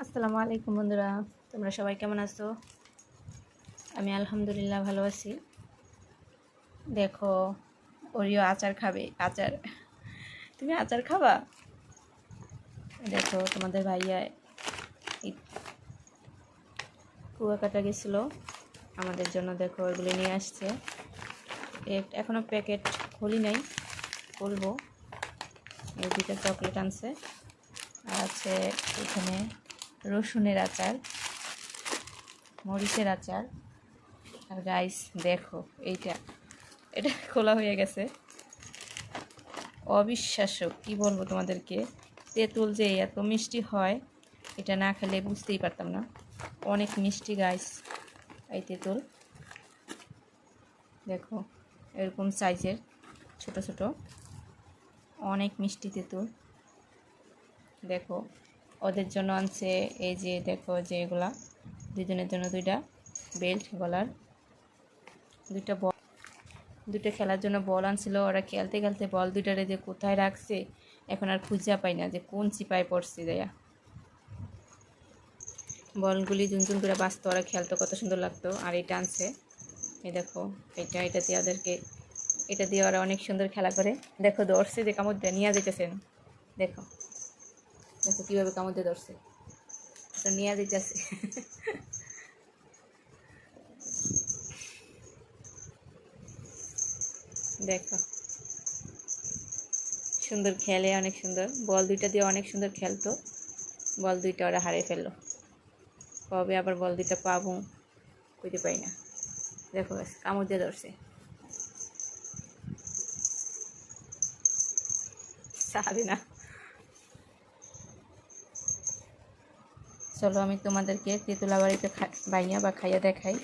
আসসালামু আলাইকুম বন্ধুরা, তোমরা সবাই কেমন আছো? আমি আলহামদুলিল্লাহ ভালো আছি। দেখো, ওরিও আচার খাবে, আচার। তুমি আচার খাবা? দেখো, তোমাদের ভাইয়া কুয়াকাটা গেছিল, আমাদের জন্য দেখো এগুলো নিয়ে আসছে। এ- এখনও প্যাকেট খুলি নাই, খুলবো। এই দুটো চকলেট আনছে। আর আছে এখানে রসুনের আচার, মরিচের আচার। আর গাইস দেখো, এইটা, এটা খোলা হয়ে গেছে। অবিশ্বাস্য, কি বলব তোমাদেরকে? তেঁতুল যে এত মিষ্টি হয়, এটা না খেলে বুঝতেই পারতাম না। অনেক মিষ্টি গাইস এই তেঁতুল। দেখো, এরকম সাইজের ছোট ছোট। অনেক মিষ্টি তেঁতুল। দেখো ওদের জন্য আনছে এই যে দেখো যে এগুলা। দুজনের জন্য দুইটা বেল্ট, গলার দুইটা বল। দুইটা খেলার জন্য বল আনছিল। ওরা খেলতে খেলতে বল দুইটারে যে কোথায় রাখছে, এখন আর খুঁজা পাই না যে কোন চিপায় পড়ছে দেয়া। বলগুলি জুন করে বাঁচতো। ওরা খেলতো, কত সুন্দর লাগতো। আর এটা আনছে। এই দেখো, এটা এটা দিয়ে ওদেরকে, এটা দিয়ে ওরা অনেক সুন্দর খেলা করে। দেখো দর্শে যে কামড় নিয়ে যেতেছেন দেখো। দেখো কীভাবে কামড় দিয়ে ধরছে? তো নিয়ে দিতেছে দেখো। সুন্দর খেলে, অনেক সুন্দর। বল দুইটা দিয়ে অনেক সুন্দর খেলতো। বল দুইটা ওরা হারিয়ে ফেলল। কবে আবার বল দুইটা পাবো কইতে পাই না। দেখো কামড় দিয়ে ধরছে। সারি না চলো আমি তোমাদেরকে তেঁতুলা বাড়িতে বাইয়া বা খাইয়া দেখাই।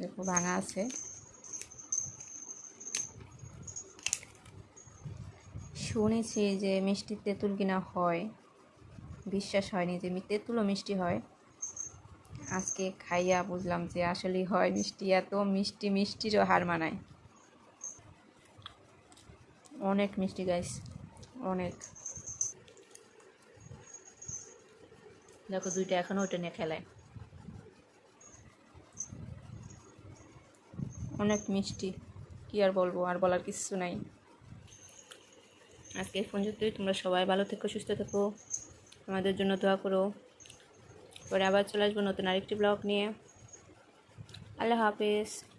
দেখো, ভাঙা আছে। শুনেছি যে মিষ্টি তেঁতুল কিনা হয়। বিশ্বাস হয়নি যে তেঁতুলও মিষ্টি হয়। আজকে খাইয়া বুঝলাম যে আসলেই হয় মিষ্টি, এত মিষ্টি মিষ্টিরও হার মানায়। অনেক মিষ্টি গাইস অনেক। দেখো দুইটা এখনও ওটা নিয়ে খেলায়। অনেক মিষ্টি। কি আর বলব, আর বলার কিছু নাই। আজকে পর্যন্তই। তোমরা সবাই ভালো থেকো, সুস্থ থেকো। আমাদের জন্য দোয়া করো। পরে আবার চলে আসব নতুন আরেকটি ব্লগ নিয়ে। আল্লাহ হাফেজ।